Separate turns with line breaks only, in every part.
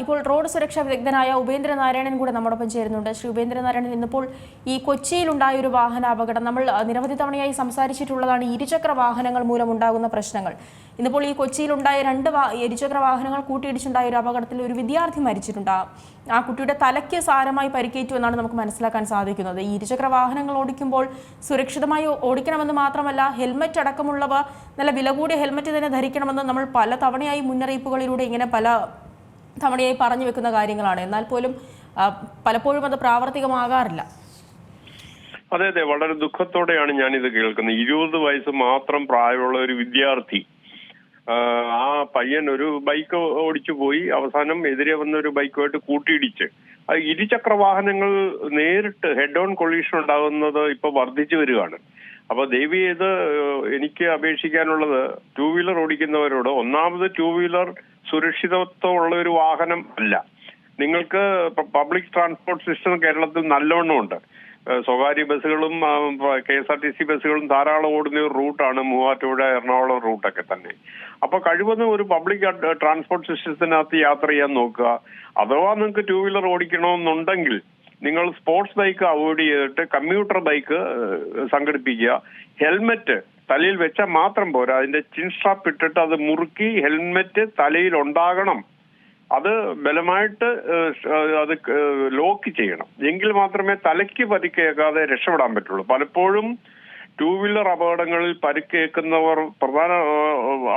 ഇപ്പോൾ റോഡ് സുരക്ഷാ വിദഗ്ധനായ ഉപേന്ദ്രനാരായണൻ കൂടെ നമ്മോടൊപ്പം ചേരുന്നുണ്ട്. ശ്രീ ഉപേന്ദ്രനാരായണൻ ഇന്നിപ്പോൾ ഈ കൊച്ചിയിലുണ്ടായ ഒരു വാഹന അപകടം നമ്മൾ നിരവധി തവണയായി സംസാരിച്ചിട്ടുള്ളതാണ് ഇരുചക്ര വാഹനങ്ങൾ മൂലം ഉണ്ടാകുന്ന പ്രശ്നങ്ങൾ. ഇന്നിപ്പോൾ ഈ കൊച്ചിയിലുണ്ടായ രണ്ട് ഇരുചക്ര വാഹനങ്ങൾ കൂട്ടിയിടിച്ചുണ്ടായ ഒരു അപകടത്തിൽ ഒരു വിദ്യാർത്ഥി മരിച്ചിട്ടുണ്ട്. ആ കുട്ടിയുടെ തലയ്ക്ക് സാരമായി പരിക്കേറ്റു എന്നാണ് നമുക്ക് മനസ്സിലാക്കാൻ സാധിക്കുന്നത്. ഈ ഇരുചക്ര വാഹനങ്ങൾ ഓടിക്കുമ്പോൾ സുരക്ഷിതമായി ഓടിക്കണമെന്ന് മാത്രമല്ല ഹെൽമറ്റ് അടക്കമുള്ളവ നല്ല വില കൂടിയ ഹെൽമറ്റ് തന്നെ ധരിക്കണമെന്ന് നമ്മൾ പല തവണയായി മുന്നറിയിപ്പുകളിലൂടെ ഇങ്ങനെ പല തവണയായി പറഞ്ഞു വെക്കുന്ന കാര്യങ്ങളാണ്. എന്നാൽ പോലും പലപ്പോഴും അത് പ്രാവർത്തികമാകാറില്ല.
അതെ അതെ. വളരെ ദുഃഖത്തോടെയാണ് ഞാൻ ഇത് കേൾക്കുന്നത്. ഇരുപത് വയസ്സ് മാത്രം പ്രായമുള്ള ഒരു വിദ്യാർത്ഥി ആ, പയ്യൻ ഒരു ബൈക്ക് ഓടിച്ചു പോയി. അവസാനം എതിരെ വന്ന ഒരു ബൈക്കുമായിട്ട് കൂട്ടിയിടിച്ച്. ഇരുചക്ര വാഹനങ്ങൾ നേരിട്ട് ഹെഡ് ഓൺ കൊളീഷൻ ഉണ്ടാകുന്നത് ഇപ്പൊ വർദ്ധിച്ചു വരികയാണ്. അപ്പൊ ദേവി ഇത് എനിക്ക് അപേക്ഷിക്കാനുള്ളത് ടൂ വീലർ ഓടിക്കുന്നവരോട് ഒന്നാമത് ടൂ വീലർ സുരക്ഷിതത്വമുള്ള ഒരു വാഹനം അല്ല. നിങ്ങൾക്ക് പബ്ലിക് ട്രാൻസ്പോർട്ട് സിസ്റ്റം കേരളത്തിൽ നല്ലവണ്ണം ഉണ്ട് സ്വകാര്യ ബസ്സുകളും K S R T C ബസ്സുകളും ധാരാളം ഓടുന്ന ഒരു റൂട്ടാണ് മൂവാറ്റുപുഴ എറണാകുളം റൂട്ടൊക്കെ തന്നെ. അപ്പൊ കഴിവതും ഒരു പബ്ലിക് ട്രാൻസ്പോർട്ട് സിസ്റ്റത്തിനകത്ത് യാത്ര ചെയ്യാൻ നോക്കുക. അഥവാ നിങ്ങൾക്ക് ടൂ വീലർ ഓടിക്കണമെന്നുണ്ടെങ്കിൽ നിങ്ങൾ സ്പോർട്സ് ബൈക്ക് അവോയ്ഡ് ചെയ്തിട്ട് കമ്മ്യൂട്ടർ ബൈക്ക് സംഘടിപ്പിക്കുക. ഹെൽമെറ്റ് തലയിൽ വെച്ചാൽ മാത്രം പോരാ. അതിന്റെ ചിൻ സ്ട്രാപ്പ് ഇട്ടിട്ട് അത് മുറുക്കി ഹെൽമെറ്റ് തലയിൽ ഉണ്ടാകണം. അത് ബലമായിട്ട് അത് ലോക്ക് ചെയ്യണം. എങ്കിൽ മാത്രമേ തലയ്ക്ക് പരിക്കേക്കാതെ രക്ഷപ്പെടാൻ പറ്റുള്ളൂ. പലപ്പോഴും ടൂ വീലർ അപകടങ്ങളിൽ പരിക്കേക്കുന്നവർ പ്രധാന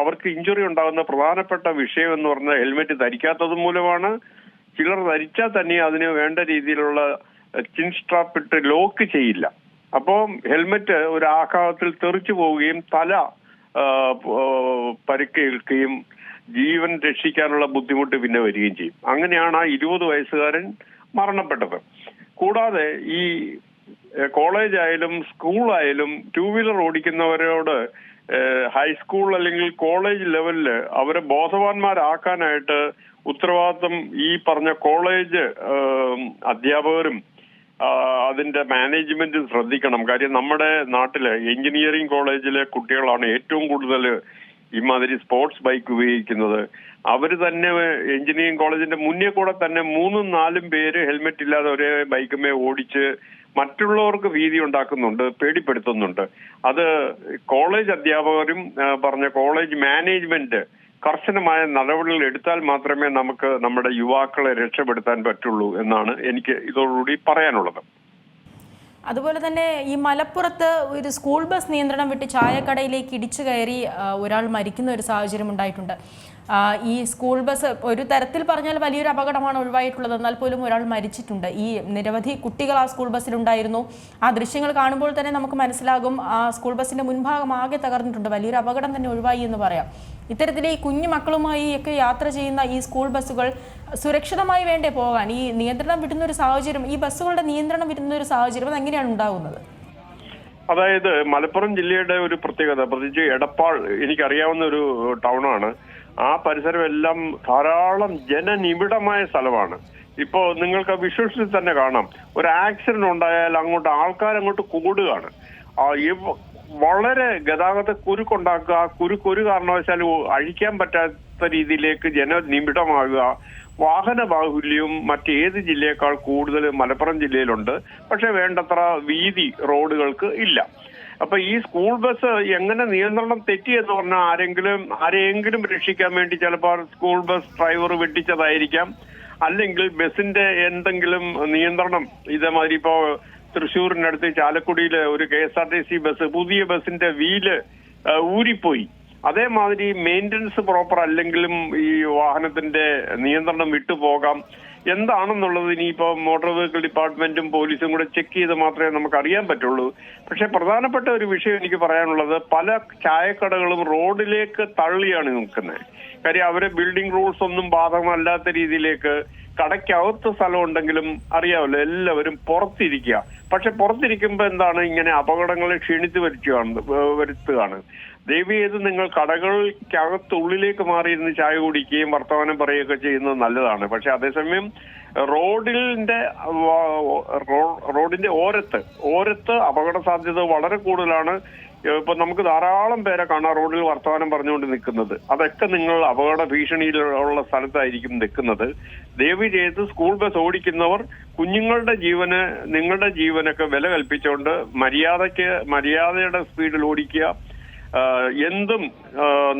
അവർക്ക് ഇഞ്ചുറി ഉണ്ടാകുന്ന പ്രധാനപ്പെട്ട വിഷയം എന്ന് പറഞ്ഞാൽ ഹെൽമെറ്റ് ധരിക്കാത്തത് മൂലമാണ്. ചിലർ ധരിച്ചാൽ തന്നെ അതിന് വേണ്ട രീതിയിലുള്ള ചിൻ സ്ട്രാപ്പ് ഇട്ട് ലോക്ക് ചെയ്യില്ല. അപ്പോൾ ഹെൽമെറ്റ് ഒരു ആഘാതത്തിൽ തെറിച്ചു പോവുകയും തല പരിക്കേൽക്കുകയും ജീവൻ രക്ഷിക്കാനുള്ള ബുദ്ധിമുട്ട് പിന്നെ വരികയും ചെയ്യും. അങ്ങനെയാണ് ആ ഇരുപത് വയസ്സുകാരൻ മരണപ്പെട്ടത്. കൂടാതെ ഈ കോളേജ് ആയാലും സ്കൂളായാലും ടൂ വീലർ ഓടിക്കുന്നവരോട് ഹൈസ്കൂൾ അല്ലെങ്കിൽ കോളേജ് ലെവലിൽ അവരെ ബോധവാന്മാരാക്കാനായിട്ട് ഉത്തരവാദിത്വം ഈ പറഞ്ഞ കോളേജ് അധ്യാപകരും അതിന്റെ മാനേജ്മെന്റ് ശ്രദ്ധിക്കണം. കാര്യം നമ്മുടെ നാട്ടിലെ എഞ്ചിനീയറിംഗ് കോളേജിലെ കുട്ടികളാണ് ഏറ്റവും കൂടുതൽ ഇമാതിരി സ്പോർട്സ് ബൈക്ക് ഉപയോഗിക്കുന്നത്. അവർ തന്നെ എഞ്ചിനീയറിംഗ് കോളേജിന്റെ മുന്നേ കൂടെ തന്നെ മൂന്നും നാലും പേര് ഹെൽമെറ്റ് ഇല്ലാതെ ഒരേ ബൈക്കുമേ ഓടിച്ച് മറ്റുള്ളവർക്ക് ഭീതി ഉണ്ടാക്കുന്നുണ്ട് പേടിപ്പെടുത്തുന്നുണ്ട്. അത് കോളേജ് അധ്യാപകരും പറഞ്ഞ കോളേജ് മാനേജ്മെന്റ് കർശനമായ നടപടികൾ എടുത്താൽ മാത്രമേ നമുക്ക് നമ്മുടെ യുവാക്കളെ രക്ഷപ്പെടുത്താൻ പറ്റുള്ളൂ എന്നാണ് എനിക്ക് ഇതോടുകൂടി പറയാനുള്ളത്.
അതുപോലെ തന്നെ ഈ മലപ്പുറത്ത് ഒരു സ്കൂൾ ബസ് നിയന്ത്രണം വിട്ട് ചായക്കടയിലേക്ക് ഇടിച്ചു കയറി ഒരാൾ മരിക്കുന്ന ഒരു സാഹചര്യം ഉണ്ടായിട്ടുണ്ട്. ഈ സ്കൂൾ ബസ് ഒരു തരത്തിൽ പറഞ്ഞാൽ വലിയൊരു അപകടമാണ് ഒഴിവായിട്ടുള്ളത്. എന്നാൽ പോലും ഒരാൾ മരിച്ചിട്ടുണ്ട്. ഈ നിരവധി കുട്ടികൾ ആ സ്കൂൾ ബസ്സിലുണ്ടായിരുന്നു. ആ ദൃശ്യങ്ങൾ കാണുമ്പോൾ തന്നെ നമുക്ക് മനസ്സിലാകും ആ സ്കൂൾ ബസ്സിന്റെ മുൻഭാഗം ആകെ തകർന്നിട്ടുണ്ട്. വലിയൊരു അപകടം തന്നെ ഒഴിവായി എന്ന് പറയാം. ഇത്തരത്തിൽ ഈ കുഞ്ഞു മക്കളുമായി ഒക്കെ യാത്ര ചെയ്യുന്ന ഈ സ്കൂൾ ബസ്സുകൾ സുരക്ഷിതമായി വേണ്ടേ പോകാൻ? ഈ നിയന്ത്രണം വിടുന്ന ഒരു സാഹചര്യം ഈ ബസ്സുകളുടെ നിയന്ത്രണം വിടുന്ന ഒരു സാഹചര്യം അത് എങ്ങനെയാണ് ഉണ്ടാകുന്നത്
അതായത് മലപ്പുറം ജില്ലയുടെ ഒരു പ്രത്യേകത പ്രത്യേകിച്ച് എടപ്പാൾ എനിക്കറിയാവുന്ന ഒരു ടൗണാണ്. ആ പരിസരമെല്ലാം ധാരാളം ജനനിബിഡമായ സ്ഥലമാണ്. ഇപ്പോ നിങ്ങൾക്ക് വിഷ്വൽസിൽ തന്നെ കാണാം. ഒരു ആക്സിഡന്റ് ഉണ്ടായാൽ അങ്ങോട്ട് ആൾക്കാർ അങ്ങോട്ട് കൂടുകയാണ്. വളരെ ഗതാഗത കുരുക്കുണ്ടാക്കുക ആ കുരുക്ക് ഒരു കാരണവശാലും അഴിക്കാൻ പറ്റാത്ത രീതിയിലേക്ക് ജനനിബിഡമാകുക വാഹന ബാഹുല്യവും മറ്റേത് ജില്ലയേക്കാൾ കൂടുതൽ മലപ്പുറം ജില്ലയിലുണ്ട്. പക്ഷെ വേണ്ടത്ര വീതി റോഡുകൾക്ക് ഇല്ല. അപ്പൊ ഈ സ്കൂൾ ബസ് എങ്ങനെ നിയന്ത്രണം തെറ്റി എന്ന് പറഞ്ഞാൽ ആരെങ്കിലും ആരെയെങ്കിലും രക്ഷിക്കാൻ വേണ്ടി ചിലപ്പോൾ സ്കൂൾ ബസ് ഡ്രൈവർ വെട്ടിച്ചതായിരിക്കാം. അല്ലെങ്കിൽ ബസിന്റെ എന്തെങ്കിലും നിയന്ത്രണം ഇതേമാതിരി ഇപ്പോ തൃശ്ശൂരിനടുത്ത് ചാലക്കുടിയിൽ ഒരു K S R T C bus പുതിയ ബസിന്റെ വീൽ ഊരിപ്പോയി. അതേമാതിരി മെയിന്റനൻസ് പ്രോപ്പർ അല്ലെങ്കിലും ഈ വാഹനത്തിന്റെ നിയന്ത്രണം വിട്ടുപോകാം എന്താണെന്നുള്ളത് ഇനിയിപ്പോ മോട്ടോർ വെഹിക്കിൾ ഡിപ്പാർട്ട്മെന്റും പോലീസും കൂടെ ചെക്ക് ചെയ്ത് മാത്രമേ നമുക്ക് അറിയാൻ പറ്റുള്ളൂ. പക്ഷെ പ്രധാനപ്പെട്ട ഒരു വിഷയം എനിക്ക് പറയാനുള്ളത് പല ചായക്കടകളും റോഡിലേക്ക് തള്ളിയാണ് നിൽക്കുന്നത്. കാര്യം അവരെ ബിൽഡിംഗ് റൂൾസ് ഒന്നും ബാധകമല്ലാത്ത രീതിയിലേക്ക് കടയ്ക്കകത്ത് സ്ഥലം ഉണ്ടെങ്കിലും അറിയാമല്ലോ എല്ലാവരും പുറത്തിരിക്കുക. പക്ഷെ പുറത്തിരിക്കുമ്പോ എന്താണ് ഇങ്ങനെ അപകടങ്ങളെ ക്ഷീണിച്ച് വരുത്തുകയാണ് വരുത്തുകയാണ് ദയവ് ഇത് നിങ്ങൾ കടകൾക്കകത്തുള്ളിലേക്ക് മാറി മാറിയിരുന്ന് ചായ കുടിക്കുകയും വർത്തമാനം പറയുകയൊക്കെ ചെയ്യുന്നത് നല്ലതാണ്. പക്ഷെ അതേസമയം റോഡിന്റെ റോഡിന്റെ ഓരത്ത് ഓരത്ത് അപകട സാധ്യത വളരെ കൂടുതലാണ്. ഇപ്പൊ നമുക്ക് ധാരാളം പേരെ കാണാം റോഡിൽ വർത്തമാനം പറഞ്ഞുകൊണ്ട് നിൽക്കുന്നത്. അതൊക്കെ നിങ്ങൾ അപകട ഭീഷണിയിലുള്ള സ്ഥലത്തായിരിക്കും നിൽക്കുന്നത്. ദയവ് ചെയ്ത് സ്കൂൾ ബസ് ഓടിക്കുന്നവർ കുഞ്ഞുങ്ങളുടെ ജീവന് നിങ്ങളുടെ ജീവനൊക്കെ വില കൽപ്പിച്ചുകൊണ്ട് മര്യാദയ്ക്ക് മര്യാദയുടെ സ്പീഡിൽ ഓടിക്കുക. എന്തും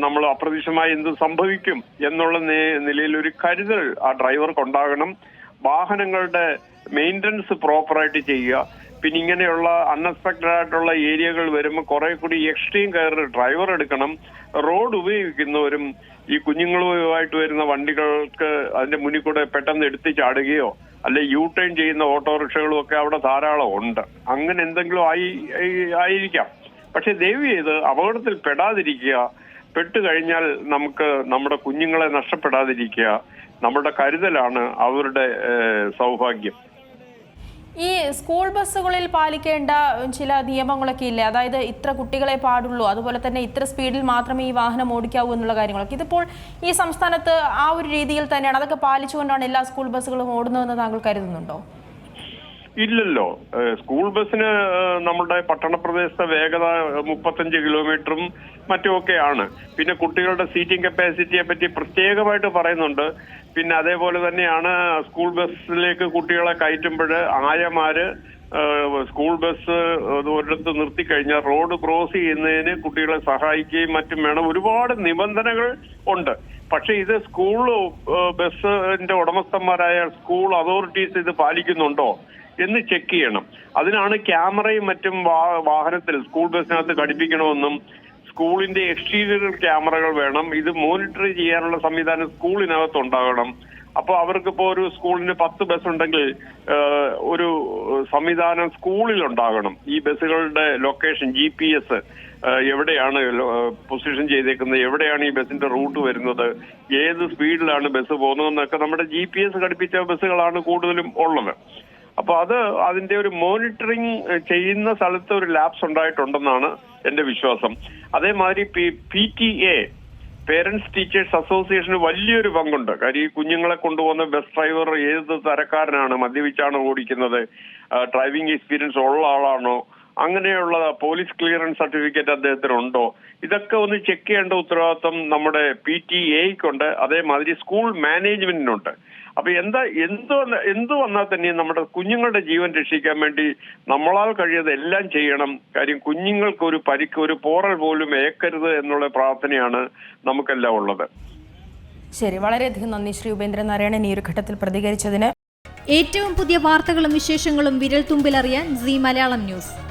നമ്മൾ അപ്രതീക്ഷിതമായി എന്തും സംഭവിക്കും എന്നുള്ള നിലയിൽ ഒരു കരുതൽ ആ ഡ്രൈവർക്ക് ഉണ്ടാകണം വാഹനങ്ങളുടെ മെയിന്റനൻസ് പ്രോപ്പറായിട്ട് ചെയ്യുക. പിന്നെ ഇങ്ങനെയുള്ള അൺഎക്സ്പെക്റ്റഡ് ആയിട്ടുള്ള ഏരിയകൾ വരുമ്പോൾ കുറെ കൂടി എക്സ്ട്രീം കയർ ഡ്രൈവർ എടുക്കണം. റോഡ് ഉപയോഗിക്കുന്നവരും ഈ കുഞ്ഞുങ്ങളുമായിട്ട് വരുന്ന വണ്ടികൾക്ക് അതിന്റെ മുന്നിൽ കൂടെ പെട്ടെന്ന് എടുത്ത് ചാടുകയോ അല്ലെ യു ടേൺ ചെയ്യുന്ന ഓട്ടോറിക്ഷകളും ഒക്കെ അവിടെ ധാരാളം ഉണ്ട്. അങ്ങനെ എന്തെങ്കിലും ആയി- ആയിരിക്കാം. പക്ഷെ ദയവ് ചെയ്ത് അപകടത്തിൽ പെടാതിരിക്കുക. പെട്ടു കഴിഞ്ഞാൽ നമുക്ക് നമ്മുടെ കുഞ്ഞുങ്ങളെ നഷ്ടപ്പെടാതിരിക്കുക. നമ്മുടെ കരുതലാണ് അവരുടെ സൗഭാഗ്യം.
ഈ സ്കൂൾ ബസ്സുകളിൽ പാലിക്കേണ്ട ചില നിയമങ്ങളൊക്കെ ഇല്ലേ? അതായത് ഇത്ര കുട്ടികളെ പാടുള്ളൂ അതുപോലെ തന്നെ ഇത്ര സ്പീഡിൽ മാത്രമേ ഈ വാഹനം ഓടിക്കാവൂ എന്നുള്ള കാര്യങ്ങളൊക്കെ. ഇതിപ്പോൾ ഈ സംസ്ഥാനത്ത് ആ ഒരു രീതിയിൽ തന്നെയാണ്. അതൊക്കെ പാലിച്ചുകൊണ്ടാണ് എല്ലാ സ്കൂൾ ബസ്സുകളും ഓടുന്നതെന്ന് താങ്കൾ കരുതുന്നുണ്ടോ?
ഇല്ലല്ലോ. സ്കൂൾ ബസ്സിന് നമ്മുടെ നമ്മുടെ പട്ടണപ്രദേശത്തെ വേഗത മുപ്പത്തഞ്ച് കിലോമീറ്ററും മറ്റുമൊക്കെയാണ്. പിന്നെ കുട്ടികളുടെ സീറ്റിംഗ് കപ്പാസിറ്റിയെ പറ്റി പ്രത്യേകമായിട്ട് പറയുന്നുണ്ട്. പിന്നെ അതേപോലെ തന്നെയാണ് സ്കൂൾ ബസ്സിലേക്ക് കുട്ടികളെ കയറ്റുമ്പോൾ ആയമാര് സ്കൂൾ ബസ് ഒരിടത്ത് നിർത്തിക്കഴിഞ്ഞാൽ റോഡ് ക്രോസ് ചെയ്യുന്നതിന് കുട്ടികളെ സഹായിക്കുകയും മറ്റും വേണം. ഒരുപാട് നിബന്ധനകൾ ഉണ്ട്. പക്ഷെ ഇത് സ്കൂൾ ബസ്സിന്റെ ഉടമസ്ഥന്മാരായ സ്കൂൾ അതോറിറ്റീസ് ഇത് പാലിക്കുന്നുണ്ടോ? എന്ന് ചെക്ക് ചെയ്യണം. അതിനാണ് ക്യാമറയും മറ്റും വാഹനത്തിൽ സ്കൂൾ ബസ്സിനകത്ത് ഘടിപ്പിക്കണമെന്നും സ്കൂളിന്റെ എക്സ്റ്റീരിയർ ക്യാമറകൾ വേണം. ഇത് മോണിറ്റർ ചെയ്യാനുള്ള സംവിധാനം സ്കൂളിനകത്ത് ഉണ്ടാകണം. അപ്പോൾ അവർക്ക് ഇപ്പോ ഒരു സ്കൂളിന് പത്ത് ബസ് ഉണ്ടെങ്കിൽ ഒരു സംവിധാനം സ്കൂളിൽ ഉണ്ടാകണം. ഈ ബസ്സുകളുടെ ലൊക്കേഷൻ ജി പി എസ് എവിടെയാണ് പൊസിഷൻ ചെയ്തേക്കുന്നത് എവിടെയാണ് ഈ ബസ്സിന്റെ റൂട്ട് വരുന്നത് ഏത് സ്പീഡിലാണ് ബസ് പോകുന്നതെന്നൊക്കെ നമ്മുടെ ജി പി എസ് ഘടിപ്പിച്ച ബസ്സുകളാണ് കൂടുതലും ഉള്ളത്. അപ്പൊ അത് അതിന്റെ ഒരു മോണിറ്ററിങ് ചെയ്യുന്ന സ്ഥലത്ത് ഒരു ലാബ്സ് ഉണ്ടായിട്ടുണ്ടെന്നാണ് എന്റെ വിശ്വാസം. അതേമാതിരി P T A parents teachers അസോസിയേഷന് വലിയൊരു പങ്കുണ്ട്. കാര്യം ഈ കുഞ്ഞുങ്ങളെ കൊണ്ടുപോകുന്ന ബസ് ഡ്രൈവർ ഏത് തരക്കാരനാണ്? മദ്യപിച്ചാണ് ഓടിക്കുന്നത്? ഡ്രൈവിംഗ് എക്സ്പീരിയൻസ് ഉള്ള ആളാണോ? അങ്ങനെയുള്ള പോലീസ് ക്ലിയറൻസ് സർട്ടിഫിക്കറ്റ് അദ്ദേഹത്തിനുണ്ടോ? ഇതൊക്കെ ഒന്ന് ചെക്ക് ചെയ്യേണ്ട ഉത്തരവാദിത്വം നമ്മുടെ പി ടി എക്കുണ്ട് അതേമാതിരി സ്കൂൾ മാനേജ്മെന്റിനുണ്ട്. അപ്പൊ എന്താ എന്ത് വന്ന- എന്ത് വന്നാൽ തന്നെയും നമ്മുടെ കുഞ്ഞുങ്ങളുടെ ജീവൻ രക്ഷിക്കാൻ വേണ്ടി നമ്മളാൽ കഴിയുന്നത് എല്ലാം ചെയ്യണം. കാര്യം കുഞ്ഞുങ്ങൾക്ക് ഒരു പരിക്ക് ഒരു പോറൽ പോലും ഏക്കരുത് എന്നുള്ള പ്രാർത്ഥനയാണ് നമുക്കെല്ലാം ഉള്ളത്.
ശരി വളരെയധികം നന്ദി ശ്രീ ഉപേന്ദ്രൻ നാരായണൻ ഈ ഒരു ഘട്ടത്തിൽ പ്രതികരിച്ചതിന്.
ഏറ്റവും പുതിയ വാർത്തകളും വിശേഷങ്ങളും വിരൽ തുമ്പിലറിയാൻ സി മലയാളം ന്യൂസ്.